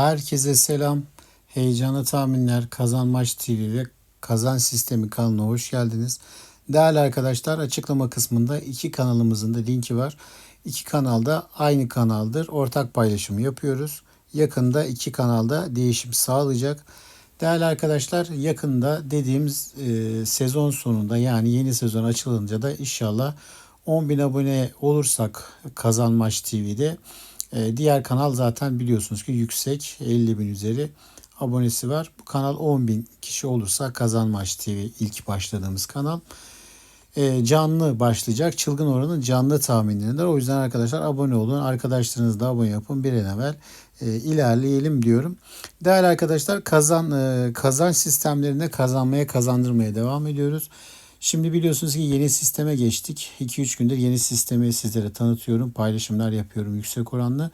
Herkese selam. Heyecanlı tahminler Kazanmaç TV ve Kazan Sistemi kanalına hoş geldiniz. Değerli arkadaşlar açıklama kısmında iki kanalımızın da linki var. İki kanalda aynı kanaldır. Ortak paylaşımı yapıyoruz. Yakında iki kanalda değişim sağlayacak. Değerli arkadaşlar yakında dediğimiz e, sezon sonunda yani yeni sezon açılınca da inşallah 10.000 abone olursak Kazanmaç TV'de e, diğer kanal zaten biliyorsunuz ki yüksek 50 bin üzeri abonesi var. Bu kanal 10 bin kişi olursa Kazanmaç TV ilk başladığımız kanal. E, canlı başlayacak. Çılgın oranın canlı tahminleridir. O yüzden arkadaşlar abone olun. Arkadaşlarınız da abone yapın. Bir an evvel e, ilerleyelim diyorum. Değerli arkadaşlar kazan e, kazanç sistemlerinde kazanmaya kazandırmaya devam ediyoruz. Şimdi biliyorsunuz ki yeni sisteme geçtik. 2-3 gündür yeni sistemi sizlere tanıtıyorum. Paylaşımlar yapıyorum yüksek oranlı.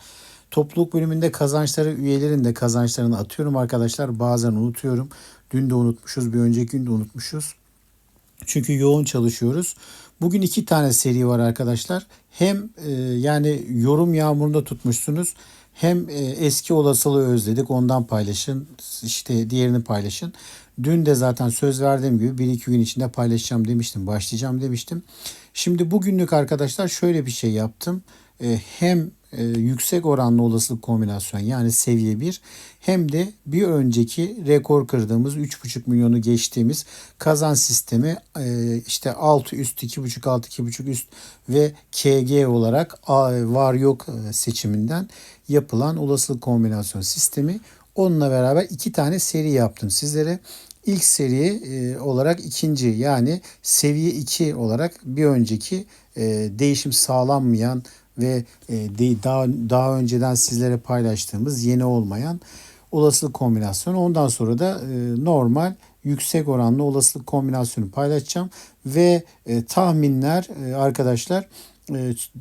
Topluluk bölümünde kazançları üyelerin de kazançlarını atıyorum arkadaşlar. Bazen unutuyorum. Dün de unutmuşuz, bir önceki gün de unutmuşuz. Çünkü yoğun çalışıyoruz. Bugün iki tane seri var arkadaşlar. Hem e, yani yorum yağmurunda tutmuşsunuz. Hem e, eski olasılığı özledik ondan paylaşın. İşte diğerini paylaşın. Dün de zaten söz verdiğim gibi bir iki gün içinde paylaşacağım demiştim. Başlayacağım demiştim. Şimdi bugünlük arkadaşlar şöyle bir şey yaptım. E, hem e, yüksek oranlı olasılık kombinasyon yani seviye 1 hem de bir önceki rekor kırdığımız 3,5 milyonu geçtiğimiz kazan sistemi e, işte 6 üst 2,5 6 2,5 üst ve KG olarak var yok seçiminden yapılan olasılık kombinasyon sistemi onunla beraber iki tane seri yaptım sizlere. İlk seri olarak ikinci yani seviye 2 olarak bir önceki değişim sağlanmayan ve e, daha daha önceden sizlere paylaştığımız yeni olmayan olasılık kombinasyonu. Ondan sonra da e, normal yüksek oranlı olasılık kombinasyonu paylaşacağım ve e, tahminler arkadaşlar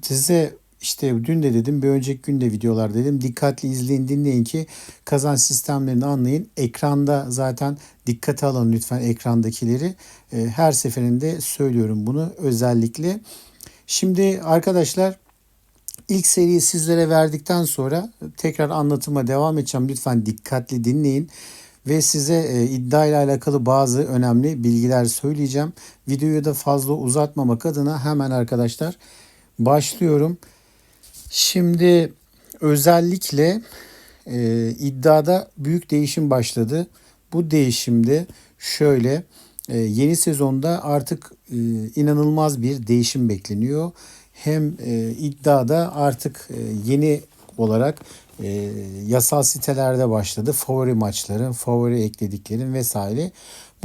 size işte dün de dedim bir önceki günde videolar dedim. Dikkatli izleyin dinleyin ki kazanç sistemlerini anlayın. Ekranda zaten dikkate alın lütfen ekrandakileri. Her seferinde söylüyorum bunu özellikle. Şimdi arkadaşlar İlk seriyi sizlere verdikten sonra tekrar anlatıma devam edeceğim. Lütfen dikkatli dinleyin ve size e, iddia ile alakalı bazı önemli bilgiler söyleyeceğim. Videoyu da fazla uzatmamak adına hemen arkadaşlar başlıyorum. Şimdi özellikle e, iddiada büyük değişim başladı. Bu değişimde şöyle e, yeni sezonda artık e, inanılmaz bir değişim bekleniyor hem e, iddiada artık e, yeni olarak e, yasal sitelerde başladı. Favori maçların, favori eklediklerin vesaire.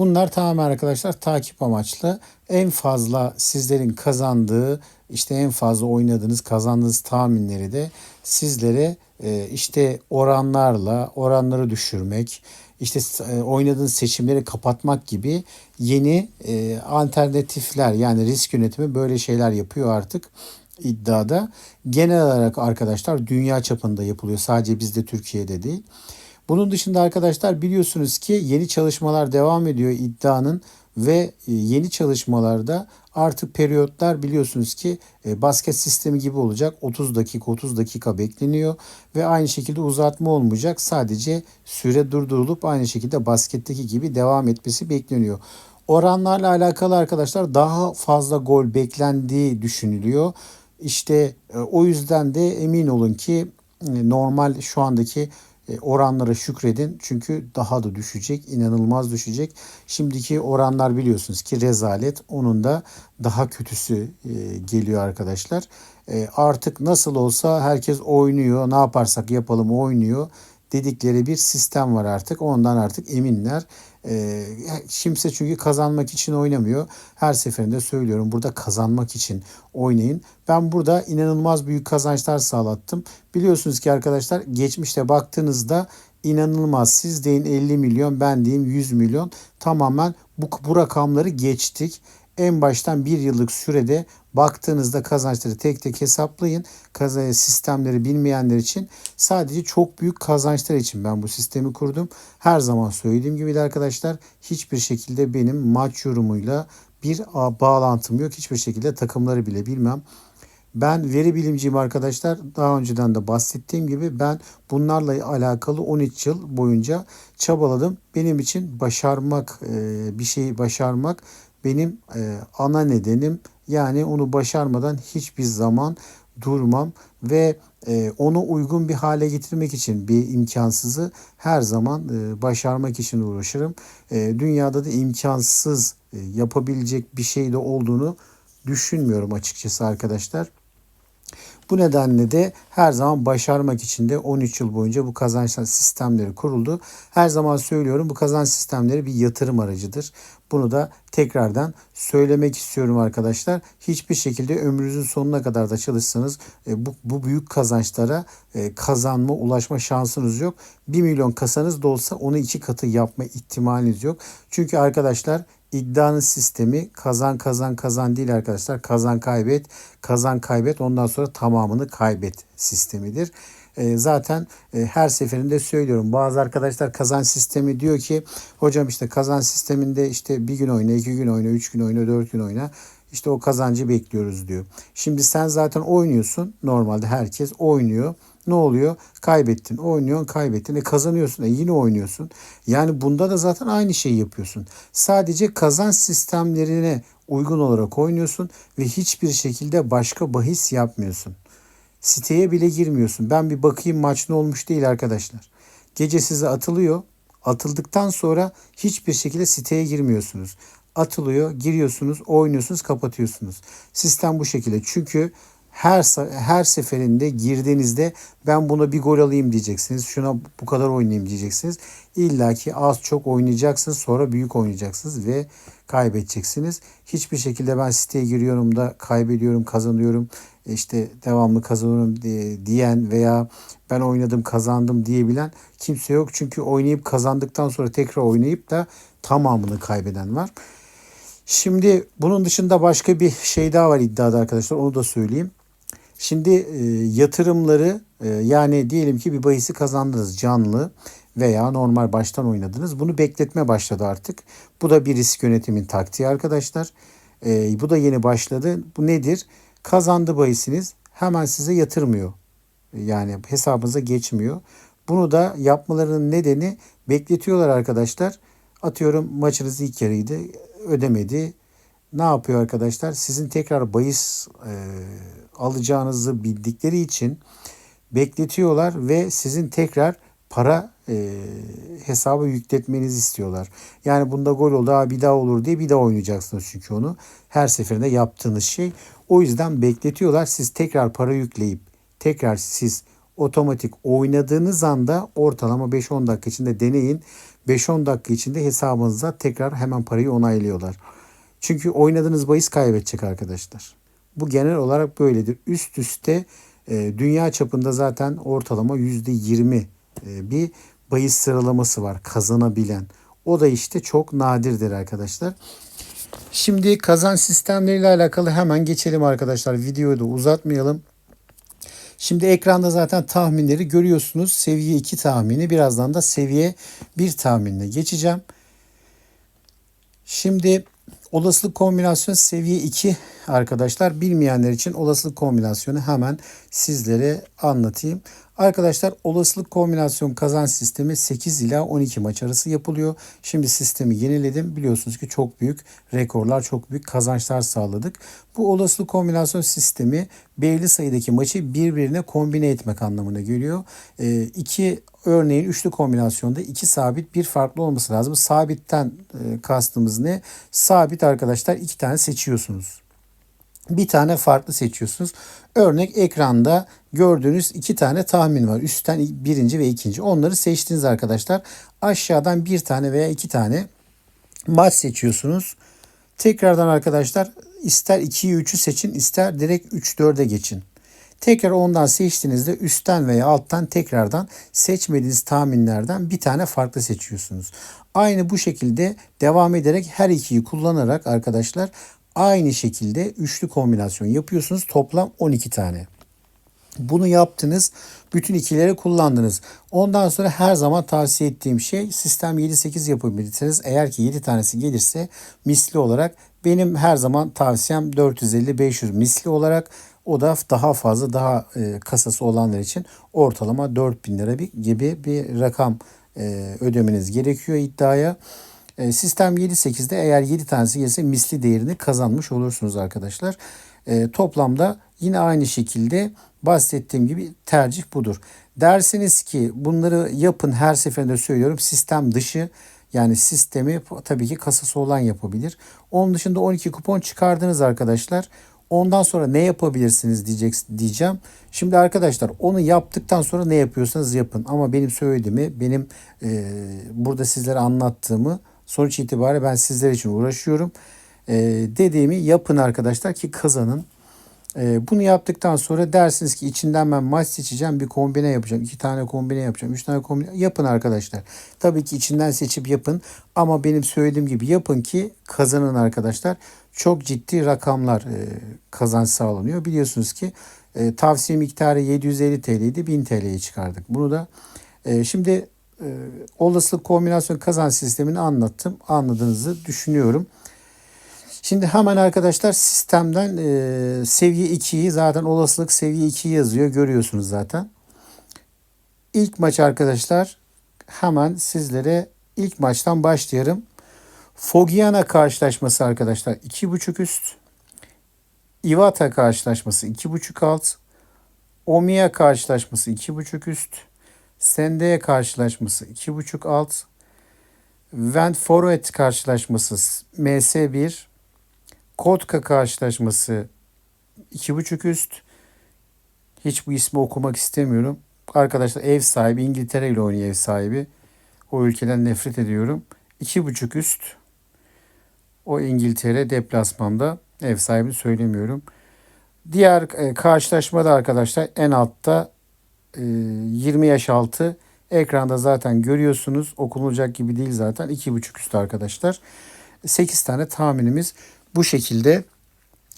Bunlar tamamen arkadaşlar takip amaçlı. En fazla sizlerin kazandığı, işte en fazla oynadığınız, kazandığınız tahminleri de sizlere e, işte oranlarla, oranları düşürmek, işte e, oynadığınız seçimleri kapatmak gibi yeni e, alternatifler yani risk yönetimi böyle şeyler yapıyor artık iddiada. Genel olarak arkadaşlar dünya çapında yapılıyor. Sadece bizde Türkiye'de değil. Bunun dışında arkadaşlar biliyorsunuz ki yeni çalışmalar devam ediyor iddianın ve e, yeni çalışmalarda artık periyotlar biliyorsunuz ki e, basket sistemi gibi olacak. 30 dakika 30 dakika bekleniyor ve aynı şekilde uzatma olmayacak. Sadece süre durdurulup aynı şekilde basketteki gibi devam etmesi bekleniyor. Oranlarla alakalı arkadaşlar daha fazla gol beklendiği düşünülüyor. İşte e, o yüzden de emin olun ki normal şu andaki oranlara şükredin. Çünkü daha da düşecek, inanılmaz düşecek. Şimdiki oranlar biliyorsunuz ki rezalet. Onun da daha kötüsü e, geliyor arkadaşlar. E, artık nasıl olsa herkes oynuyor. Ne yaparsak yapalım oynuyor dedikleri bir sistem var artık. Ondan artık eminler. E, kimse çünkü kazanmak için oynamıyor. Her seferinde söylüyorum burada kazanmak için oynayın. Ben burada inanılmaz büyük kazançlar sağlattım. Biliyorsunuz ki arkadaşlar geçmişte baktığınızda inanılmaz. Siz deyin 50 milyon ben diyeyim 100 milyon. Tamamen bu, bu rakamları geçtik en baştan bir yıllık sürede baktığınızda kazançları tek tek hesaplayın. Kazanç sistemleri bilmeyenler için sadece çok büyük kazançlar için ben bu sistemi kurdum. Her zaman söylediğim gibi de arkadaşlar hiçbir şekilde benim maç yorumuyla bir bağlantım yok. Hiçbir şekilde takımları bile bilmem. Ben veri bilimciyim arkadaşlar. Daha önceden de bahsettiğim gibi ben bunlarla alakalı 13 yıl boyunca çabaladım. Benim için başarmak, e, bir şeyi başarmak benim e, ana nedenim. Yani onu başarmadan hiçbir zaman durmam ve e, onu uygun bir hale getirmek için bir imkansızı her zaman e, başarmak için uğraşırım. E, dünyada da imkansız e, yapabilecek bir şey de olduğunu düşünmüyorum açıkçası arkadaşlar. Bu nedenle de her zaman başarmak için de 13 yıl boyunca bu kazanç sistemleri kuruldu. Her zaman söylüyorum bu kazanç sistemleri bir yatırım aracıdır. Bunu da tekrardan söylemek istiyorum arkadaşlar. Hiçbir şekilde ömrünüzün sonuna kadar da çalışsanız e, bu, bu büyük kazançlara e, kazanma, ulaşma şansınız yok. 1 milyon kasanız da olsa onu iki katı yapma ihtimaliniz yok. Çünkü arkadaşlar iddianın sistemi kazan kazan kazan değil arkadaşlar. Kazan kaybet, kazan kaybet ondan sonra tamamını kaybet sistemidir. E, zaten e, her seferinde söylüyorum. Bazı arkadaşlar kazan sistemi diyor ki hocam işte kazan sisteminde işte bir gün oyna, iki gün oyna, üç gün oyna, dört gün oyna. İşte o kazancı bekliyoruz diyor. Şimdi sen zaten oynuyorsun. Normalde herkes oynuyor. Ne oluyor? Kaybettin. Oynuyorsun, kaybettin. E kazanıyorsun. E yine oynuyorsun. Yani bunda da zaten aynı şeyi yapıyorsun. Sadece kazanç sistemlerine uygun olarak oynuyorsun ve hiçbir şekilde başka bahis yapmıyorsun. Siteye bile girmiyorsun. Ben bir bakayım maç ne olmuş değil arkadaşlar. Gece size atılıyor. Atıldıktan sonra hiçbir şekilde siteye girmiyorsunuz. Atılıyor, giriyorsunuz, oynuyorsunuz, kapatıyorsunuz. Sistem bu şekilde. Çünkü her her seferinde girdiğinizde ben buna bir gol alayım diyeceksiniz. Şuna bu kadar oynayayım diyeceksiniz. İlla ki az çok oynayacaksınız. Sonra büyük oynayacaksınız ve kaybedeceksiniz. Hiçbir şekilde ben siteye giriyorum da kaybediyorum, kazanıyorum. işte devamlı kazanıyorum diyen veya ben oynadım, kazandım diyebilen kimse yok. Çünkü oynayıp kazandıktan sonra tekrar oynayıp da tamamını kaybeden var. Şimdi bunun dışında başka bir şey daha var iddiada arkadaşlar. Onu da söyleyeyim. Şimdi e, yatırımları e, yani diyelim ki bir bahisi kazandınız canlı veya normal baştan oynadınız. Bunu bekletme başladı artık. Bu da bir risk yönetimin taktiği arkadaşlar. E, bu da yeni başladı. Bu nedir? Kazandı bahisiniz hemen size yatırmıyor. Yani hesabınıza geçmiyor. Bunu da yapmalarının nedeni bekletiyorlar arkadaşlar. Atıyorum maçınız ilk yarıydı ödemedi. Ne yapıyor arkadaşlar? Sizin tekrar bahis e, alacağınızı bildikleri için bekletiyorlar ve sizin tekrar para e, hesaba yükletmenizi istiyorlar. Yani bunda gol oldu daha bir daha olur diye bir daha oynayacaksınız çünkü onu. Her seferinde yaptığınız şey. O yüzden bekletiyorlar. Siz tekrar para yükleyip tekrar siz otomatik oynadığınız anda ortalama 5-10 dakika içinde deneyin. 5-10 dakika içinde hesabınıza tekrar hemen parayı onaylıyorlar. Çünkü oynadığınız bahis kaybedecek arkadaşlar. Bu genel olarak böyledir. Üst üste e, dünya çapında zaten ortalama %20 e, bir bahis sıralaması var kazanabilen. O da işte çok nadirdir arkadaşlar. Şimdi kazan sistemleriyle alakalı hemen geçelim arkadaşlar. Videoyu da uzatmayalım. Şimdi ekranda zaten tahminleri görüyorsunuz. Seviye 2 tahmini birazdan da seviye 1 tahminine geçeceğim. Şimdi olasılık kombinasyonu seviye 2 arkadaşlar. Bilmeyenler için olasılık kombinasyonu hemen sizlere anlatayım. Arkadaşlar olasılık kombinasyon kazanç sistemi 8 ila 12 maç arası yapılıyor. Şimdi sistemi yeniledim. Biliyorsunuz ki çok büyük rekorlar, çok büyük kazançlar sağladık. Bu olasılık kombinasyon sistemi belli sayıdaki maçı birbirine kombine etmek anlamına geliyor. E, iki örneğin üçlü kombinasyonda iki sabit bir farklı olması lazım. Sabitten e, kastımız ne? Sabit arkadaşlar iki tane seçiyorsunuz bir tane farklı seçiyorsunuz. Örnek ekranda gördüğünüz iki tane tahmin var. Üstten birinci ve ikinci. Onları seçtiniz arkadaşlar. Aşağıdan bir tane veya iki tane maç seçiyorsunuz. Tekrardan arkadaşlar ister 2'yi 3'ü seçin ister direkt 3-4'e geçin. Tekrar ondan seçtiğinizde üstten veya alttan tekrardan seçmediğiniz tahminlerden bir tane farklı seçiyorsunuz. Aynı bu şekilde devam ederek her ikiyi kullanarak arkadaşlar aynı şekilde üçlü kombinasyon yapıyorsunuz. Toplam 12 tane. Bunu yaptınız. Bütün ikileri kullandınız. Ondan sonra her zaman tavsiye ettiğim şey sistem 7-8 yapabilirsiniz. Eğer ki 7 tanesi gelirse misli olarak benim her zaman tavsiyem 450-500 misli olarak O da daha fazla daha e, kasası olanlar için ortalama 4000 lira bir, gibi bir rakam e, ödemeniz gerekiyor iddiaya. E, sistem 7-8'de eğer 7 tanesi gelirse misli değerini kazanmış olursunuz arkadaşlar. E, toplamda yine aynı şekilde bahsettiğim gibi tercih budur. Dersiniz ki bunları yapın her seferinde söylüyorum sistem dışı yani sistemi tabii ki kasası olan yapabilir. Onun dışında 12 kupon çıkardınız arkadaşlar. Ondan sonra ne yapabilirsiniz diyecek, diyeceğim. Şimdi arkadaşlar onu yaptıktan sonra ne yapıyorsanız yapın. Ama benim söylediğimi, benim e, burada sizlere anlattığımı sonuç itibariyle ben sizler için uğraşıyorum. E, dediğimi yapın arkadaşlar ki kazanın. E, bunu yaptıktan sonra dersiniz ki içinden ben maç seçeceğim bir kombine yapacağım. iki tane kombine yapacağım. Üç tane kombine yapın arkadaşlar. Tabii ki içinden seçip yapın. Ama benim söylediğim gibi yapın ki kazanın arkadaşlar. Çok ciddi rakamlar e, kazanç sağlanıyor. Biliyorsunuz ki e, tavsiye miktarı 750 TL idi 1000 TL'ye çıkardık. Bunu da e, şimdi olasılık kombinasyon kazanç sistemini anlattım. Anladığınızı düşünüyorum. Şimdi hemen arkadaşlar sistemden e, seviye 2'yi zaten olasılık seviye 2 yazıyor. Görüyorsunuz zaten. İlk maç arkadaşlar hemen sizlere ilk maçtan başlayalım. Fogiana karşılaşması arkadaşlar 2.5 üst. Iwata karşılaşması 2.5 alt. Omiya karşılaşması 2.5 üst. Sendeye karşılaşması 2.5 alt. Vent Forvet karşılaşması MS1. Kotka karşılaşması 2.5 üst. Hiç bu ismi okumak istemiyorum. Arkadaşlar ev sahibi İngiltere ile oynuyor ev sahibi. O ülkeden nefret ediyorum. 2.5 üst. O İngiltere deplasmanda ev sahibini söylemiyorum. Diğer e, karşılaşmada arkadaşlar en altta e, 20 yaş altı ekranda zaten görüyorsunuz. Okunulacak gibi değil zaten. 2.5 üstü arkadaşlar. 8 tane tahminimiz bu şekilde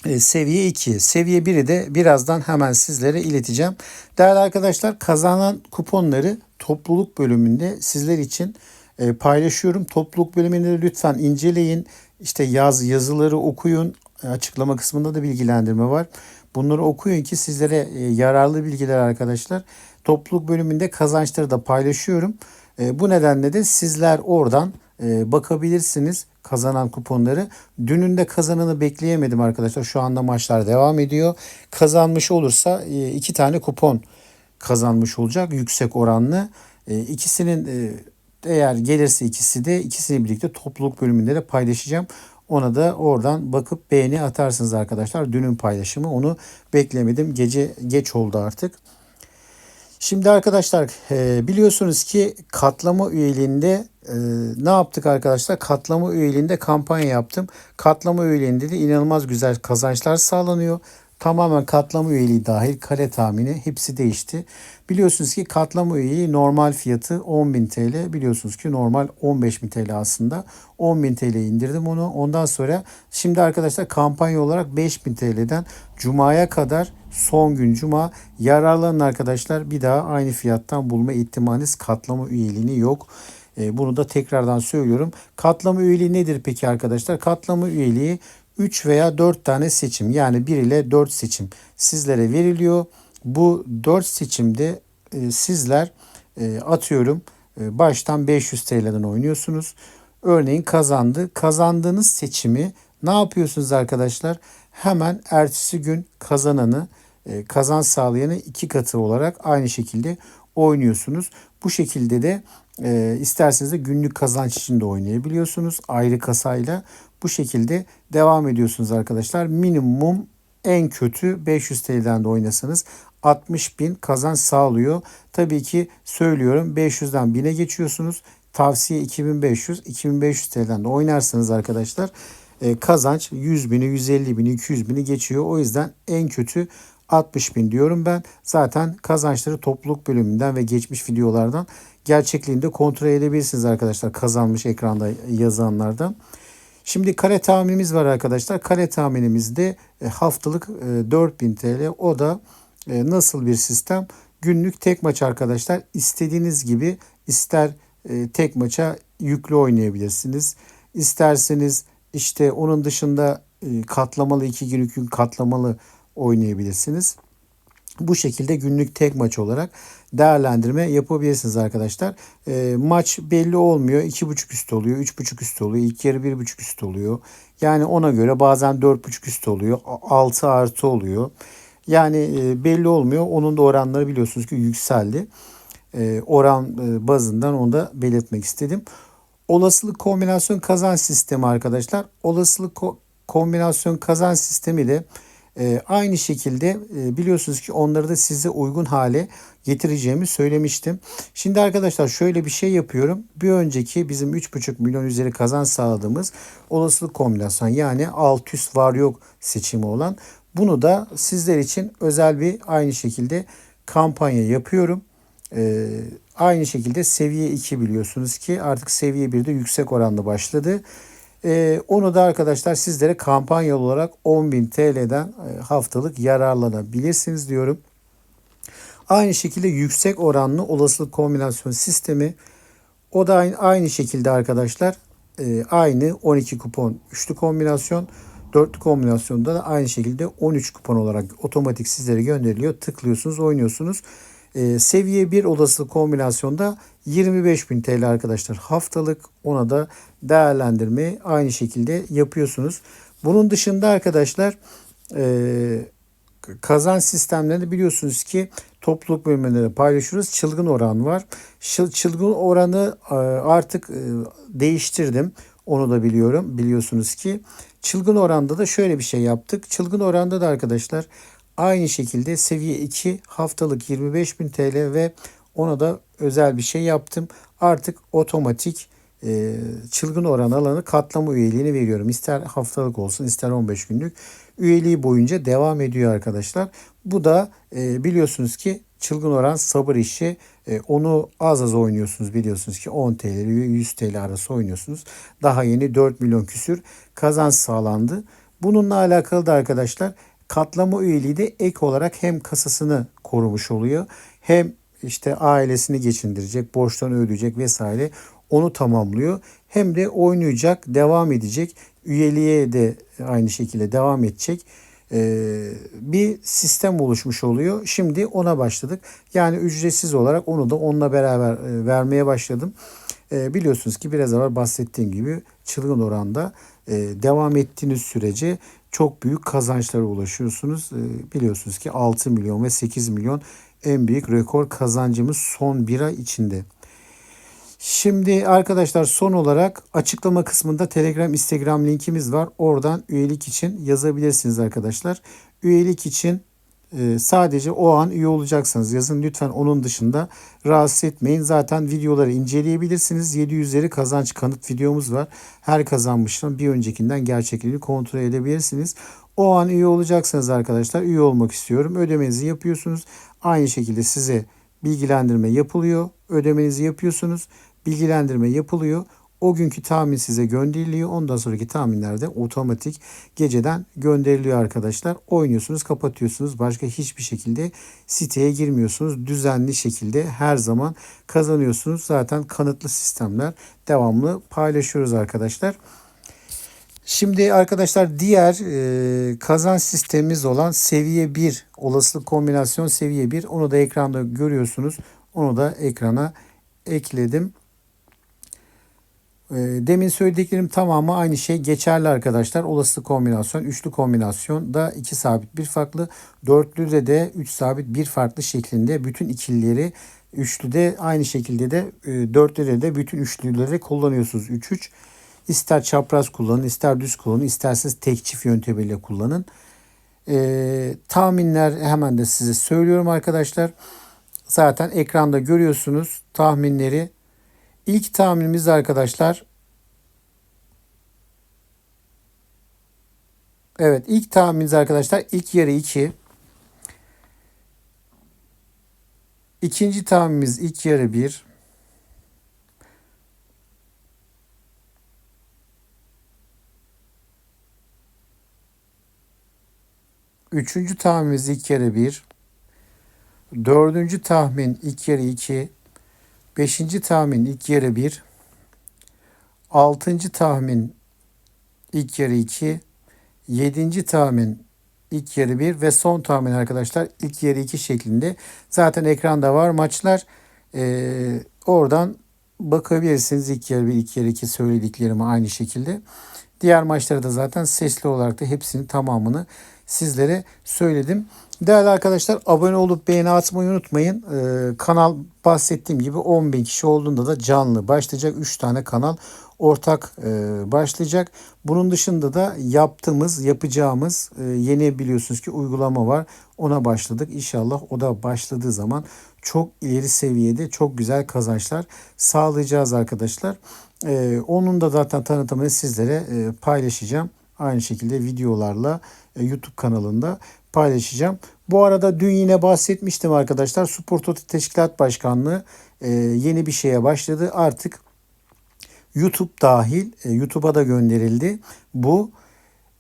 e, seviye 2. Seviye 1'i de birazdan hemen sizlere ileteceğim. Değerli arkadaşlar kazanan kuponları topluluk bölümünde sizler için e, paylaşıyorum. Topluluk bölümünde lütfen inceleyin. İşte yaz yazıları okuyun. E, açıklama kısmında da bilgilendirme var. Bunları okuyun ki sizlere yararlı bilgiler arkadaşlar. Topluluk bölümünde kazançları da paylaşıyorum. Bu nedenle de sizler oradan bakabilirsiniz kazanan kuponları. Dünün de kazananı bekleyemedim arkadaşlar. Şu anda maçlar devam ediyor. Kazanmış olursa e, iki tane kupon kazanmış olacak yüksek oranlı. E, ikisinin e, eğer gelirse ikisi de ikisini birlikte topluluk bölümünde de paylaşacağım. Ona da oradan bakıp beğeni atarsınız arkadaşlar. Dünün paylaşımı onu beklemedim. Gece geç oldu artık. Şimdi arkadaşlar e, biliyorsunuz ki katlama üyeliğinde e, ne yaptık arkadaşlar? Katlama üyeliğinde kampanya yaptım. Katlama üyeliğinde de inanılmaz güzel kazançlar sağlanıyor. Tamamen katlama üyeliği dahil kare tahmini hepsi değişti. Biliyorsunuz ki katlama üyeliği normal fiyatı 10.000 TL. Biliyorsunuz ki normal 15.000 TL aslında. 10.000 TL indirdim onu. Ondan sonra şimdi arkadaşlar kampanya olarak 5.000 TL'den Cuma'ya kadar son gün Cuma yararlanın arkadaşlar. Bir daha aynı fiyattan bulma ihtimaliniz katlama üyeliğini yok. E, bunu da tekrardan söylüyorum. Katlama üyeliği nedir peki arkadaşlar? Katlama üyeliği 3 veya 4 tane seçim yani 1 ile 4 seçim sizlere veriliyor. Bu 4 seçimde e, sizler e, atıyorum e, baştan 500 TL'den oynuyorsunuz. Örneğin kazandı. Kazandığınız seçimi ne yapıyorsunuz arkadaşlar? Hemen ertesi gün kazananı e, kazanç sağlayanı iki katı olarak aynı şekilde oynuyorsunuz. Bu şekilde de e, isterseniz de günlük kazanç için de oynayabiliyorsunuz. Ayrı kasayla bu şekilde devam ediyorsunuz arkadaşlar. Minimum en kötü 500 TL'den de oynasanız 60 bin kazanç sağlıyor. Tabii ki söylüyorum 500'den 1000'e geçiyorsunuz. Tavsiye 2500. 2500 TL'den de oynarsanız arkadaşlar e, kazanç 100 bini, 150 bini, 200 bini geçiyor. O yüzden en kötü 60 bin diyorum ben. Zaten kazançları topluluk bölümünden ve geçmiş videolardan gerçekliğinde kontrol edebilirsiniz arkadaşlar. Kazanmış ekranda yazanlardan. Şimdi kare tahminimiz var arkadaşlar. Kare tahminimizde e, haftalık 4000 e, TL. O da e, nasıl bir sistem? Günlük tek maç arkadaşlar. İstediğiniz gibi ister tek maça yüklü oynayabilirsiniz. İsterseniz işte onun dışında katlamalı iki gün gün katlamalı oynayabilirsiniz. Bu şekilde günlük tek maç olarak değerlendirme yapabilirsiniz arkadaşlar. E, maç belli olmuyor. 2.5 üst oluyor, 3.5 üst oluyor, ilk yarı 1.5 üst oluyor. Yani ona göre bazen 4.5 üst oluyor, 6 artı oluyor. Yani e, belli olmuyor. Onun da oranları biliyorsunuz ki yükseldi. E, oran e, bazından onu da belirtmek istedim. Olasılık kombinasyon kazanç sistemi arkadaşlar. Olasılık ko- kombinasyon kazanç sistemi de e, aynı şekilde e, biliyorsunuz ki onları da size uygun hale getireceğimi söylemiştim. Şimdi arkadaşlar şöyle bir şey yapıyorum. Bir önceki bizim 3,5 milyon üzeri kazanç sağladığımız olasılık kombinasyon yani alt üst var yok seçimi olan bunu da sizler için özel bir aynı şekilde kampanya yapıyorum. Ee, aynı şekilde seviye 2 biliyorsunuz ki artık seviye 1'de yüksek oranda başladı. Ee, onu da arkadaşlar sizlere kampanyalı olarak 10.000 TL'den e, haftalık yararlanabilirsiniz diyorum. Aynı şekilde yüksek oranlı olasılık kombinasyon sistemi o da aynı, aynı şekilde arkadaşlar e, aynı 12 kupon üçlü kombinasyon dörtlü kombinasyonda da aynı şekilde 13 kupon olarak otomatik sizlere gönderiliyor. Tıklıyorsunuz oynuyorsunuz. E, seviye 1 olasılık kombinasyonda 25.000 TL arkadaşlar haftalık ona da değerlendirme aynı şekilde yapıyorsunuz. Bunun dışında arkadaşlar e, kazanç sistemlerinde biliyorsunuz ki topluluk bölümlerinde paylaşıyoruz. Çılgın oran var. Çılgın oranı e, artık e, değiştirdim. Onu da biliyorum. Biliyorsunuz ki çılgın oranda da şöyle bir şey yaptık. Çılgın oranda da arkadaşlar aynı şekilde seviye 2 haftalık 25.000 TL ve ona da özel bir şey yaptım. Artık otomatik e, çılgın oran alanı katlama üyeliğini veriyorum. İster haftalık olsun ister 15 günlük üyeliği boyunca devam ediyor arkadaşlar. Bu da e, biliyorsunuz ki çılgın oran sabır işi. E, onu az az oynuyorsunuz biliyorsunuz ki 10 TL 100 TL arası oynuyorsunuz. Daha yeni 4 milyon küsür kazanç sağlandı. Bununla alakalı da arkadaşlar katlama üyeliği de ek olarak hem kasasını korumuş oluyor hem işte ailesini geçindirecek, borçtan ödeyecek vesaire onu tamamlıyor. Hem de oynayacak, devam edecek, üyeliğe de aynı şekilde devam edecek bir sistem oluşmuş oluyor. Şimdi ona başladık. Yani ücretsiz olarak onu da onunla beraber e, vermeye başladım. Ee, biliyorsunuz ki biraz evvel bahsettiğim gibi çılgın oranda e, devam ettiğiniz sürece çok büyük kazançlara ulaşıyorsunuz. Ee, biliyorsunuz ki 6 milyon ve 8 milyon en büyük rekor kazancımız son bir ay içinde. Şimdi arkadaşlar son olarak açıklama kısmında Telegram, Instagram linkimiz var. Oradan üyelik için yazabilirsiniz arkadaşlar. Üyelik için e, sadece o an üye olacaksanız yazın. Lütfen onun dışında rahatsız etmeyin. Zaten videoları inceleyebilirsiniz. 700'leri kazanç kanıt videomuz var. Her kazanmıştan bir öncekinden gerçekliğini kontrol edebilirsiniz. O an üye olacaksanız arkadaşlar üye olmak istiyorum. Ödemenizi yapıyorsunuz. Aynı şekilde size bilgilendirme yapılıyor. Ödemenizi yapıyorsunuz bilgilendirme yapılıyor. O günkü tahmin size gönderiliyor. Ondan sonraki tahminlerde otomatik geceden gönderiliyor arkadaşlar. Oynuyorsunuz, kapatıyorsunuz. Başka hiçbir şekilde siteye girmiyorsunuz. Düzenli şekilde her zaman kazanıyorsunuz. Zaten kanıtlı sistemler devamlı paylaşıyoruz arkadaşlar. Şimdi arkadaşlar diğer e, kazanç sistemimiz olan seviye 1 olasılık kombinasyon seviye 1 onu da ekranda görüyorsunuz. Onu da ekrana ekledim. Ee, demin söylediklerim tamamı aynı şey geçerli arkadaşlar. Olası kombinasyon, üçlü kombinasyon da iki sabit bir farklı. Dörtlüde de üç sabit bir farklı şeklinde bütün ikilileri üçlüde aynı şekilde de e, dörtlüde de bütün üçlüleri kullanıyorsunuz. 3-3. İster çapraz kullanın, ister düz kullanın, isterseniz tek çift yöntemiyle kullanın. Ee, tahminler hemen de size söylüyorum arkadaşlar. Zaten ekranda görüyorsunuz tahminleri İlk tahminimiz arkadaşlar Evet ilk tahminimiz arkadaşlar ilk yarı 2. İkinci tahminimiz ilk yarı 1. Üçüncü tahminimiz ilk yarı 1. Dördüncü tahmin ilk yarı 2. Beşinci tahmin ilk yarı 1. Altıncı tahmin ilk yarı 2. Yedinci tahmin ilk yarı 1 ve son tahmin arkadaşlar ilk yarı 2 şeklinde. Zaten ekranda var maçlar. Ee, oradan bakabilirsiniz ilk yarı 1, ilk yarı 2 söylediklerimi aynı şekilde. Diğer maçları da zaten sesli olarak da hepsinin tamamını sizlere söyledim. Değerli arkadaşlar abone olup beğeni atmayı unutmayın. Ee, kanal bahsettiğim gibi 10 bin kişi olduğunda da canlı başlayacak. 3 tane kanal ortak e, başlayacak. Bunun dışında da yaptığımız, yapacağımız e, yeni biliyorsunuz ki uygulama var. Ona başladık. İnşallah o da başladığı zaman çok ileri seviyede çok güzel kazançlar sağlayacağız arkadaşlar. E, onun da zaten tanıtımını sizlere e, paylaşacağım. Aynı şekilde videolarla e, YouTube kanalında paylaşacağım. Bu arada dün yine bahsetmiştim arkadaşlar. Spor Toto Teşkilat Başkanlığı e, yeni bir şeye başladı. Artık YouTube dahil e, YouTube'a da gönderildi. Bu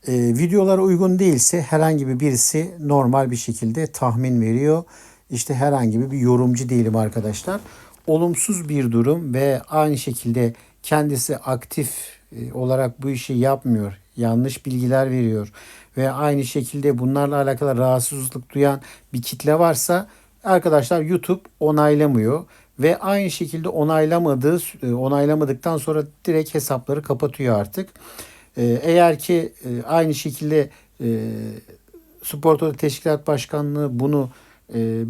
e, videolara uygun değilse herhangi bir birisi normal bir şekilde tahmin veriyor. İşte herhangi bir yorumcu değilim arkadaşlar. Olumsuz bir durum ve aynı şekilde kendisi aktif e, olarak bu işi yapmıyor. Yanlış bilgiler veriyor ve aynı şekilde bunlarla alakalı rahatsızlık duyan bir kitle varsa arkadaşlar YouTube onaylamıyor ve aynı şekilde onaylamadığı e, onaylamadıktan sonra direkt hesapları kapatıyor artık. E, eğer ki e, aynı şekilde Spor Toto Teşkilat Başkanlığı bunu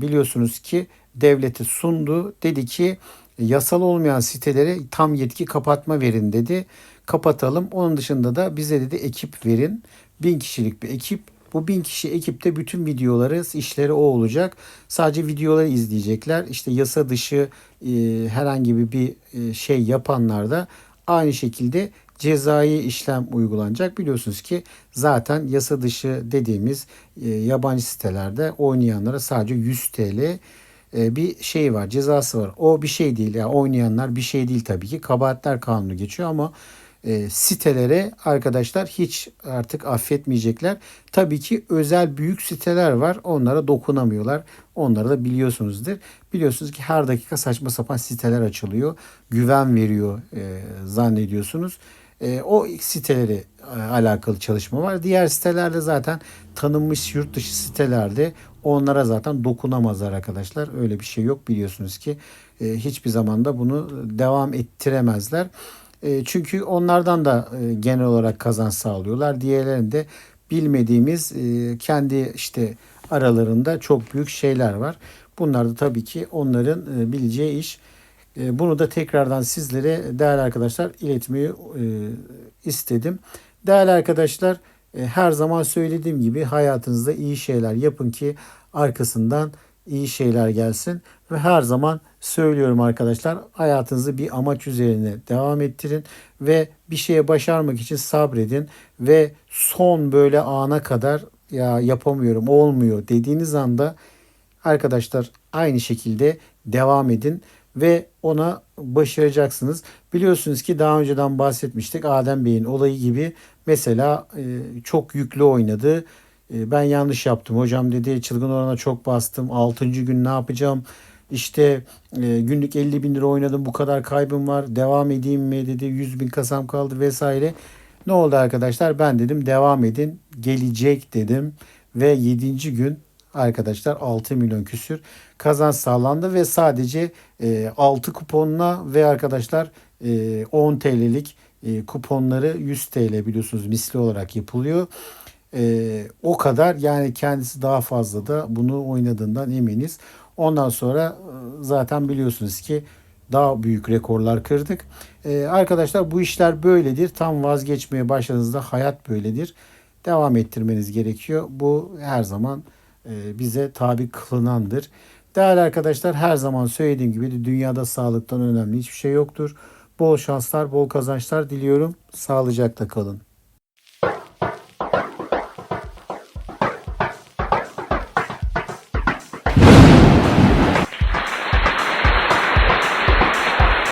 biliyorsunuz ki devlete sundu. Dedi ki yasal olmayan sitelere tam yetki kapatma verin dedi. Kapatalım. Onun dışında da bize dedi ekip verin. Bin kişilik bir ekip bu bin kişi ekipte bütün videoları, işleri o olacak. Sadece videoları izleyecekler. İşte yasa dışı e, herhangi bir e, şey yapanlar da aynı şekilde cezai işlem uygulanacak. Biliyorsunuz ki zaten yasa dışı dediğimiz e, yabancı sitelerde oynayanlara sadece 100 TL e, bir şey var, cezası var. O bir şey değil. Yani oynayanlar bir şey değil tabii ki. Kabahatler kanunu geçiyor ama e, sitelere arkadaşlar hiç artık affetmeyecekler. Tabii ki özel büyük siteler var. Onlara dokunamıyorlar. Onları da biliyorsunuzdur. Biliyorsunuz ki her dakika saçma sapan siteler açılıyor. Güven veriyor e, zannediyorsunuz. E, o siteleri e, alakalı çalışma var. Diğer sitelerde zaten tanınmış yurt dışı sitelerde onlara zaten dokunamazlar arkadaşlar. Öyle bir şey yok biliyorsunuz ki e, hiçbir zamanda bunu devam ettiremezler. E, çünkü onlardan da e, genel olarak kazanç sağlıyorlar. Diğerlerinde bilmediğimiz e, kendi işte aralarında çok büyük şeyler var. Bunlar da tabii ki onların bileceği iş. Bunu da tekrardan sizlere değerli arkadaşlar iletmeyi istedim. Değerli arkadaşlar her zaman söylediğim gibi hayatınızda iyi şeyler yapın ki arkasından iyi şeyler gelsin ve her zaman söylüyorum arkadaşlar hayatınızı bir amaç üzerine devam ettirin ve bir şeye başarmak için sabredin ve son böyle ana kadar ya yapamıyorum olmuyor dediğiniz anda arkadaşlar aynı şekilde devam edin ve ona başaracaksınız. Biliyorsunuz ki daha önceden bahsetmiştik Adem Bey'in olayı gibi mesela e, çok yüklü oynadı e, ben yanlış yaptım hocam dedi çılgın orana çok bastım 6. gün ne yapacağım işte e, günlük 50 bin lira oynadım bu kadar kaybım var devam edeyim mi dedi 100 bin kasam kaldı vesaire ne oldu arkadaşlar ben dedim devam edin gelecek dedim ve 7. gün arkadaşlar 6 milyon küsür kazanç sağlandı ve sadece e, 6 kuponla ve arkadaşlar e, 10 TL'lik e, kuponları 100 TL biliyorsunuz misli olarak yapılıyor. E, o kadar yani kendisi daha fazla da bunu oynadığından eminiz. Ondan sonra e, zaten biliyorsunuz ki daha büyük rekorlar kırdık. Ee, arkadaşlar bu işler böyledir. Tam vazgeçmeye başladığınızda hayat böyledir. Devam ettirmeniz gerekiyor. Bu her zaman e, bize tabi kılınandır. Değerli arkadaşlar her zaman söylediğim gibi dünyada sağlıktan önemli hiçbir şey yoktur. Bol şanslar, bol kazançlar diliyorum. Sağlıcakla kalın.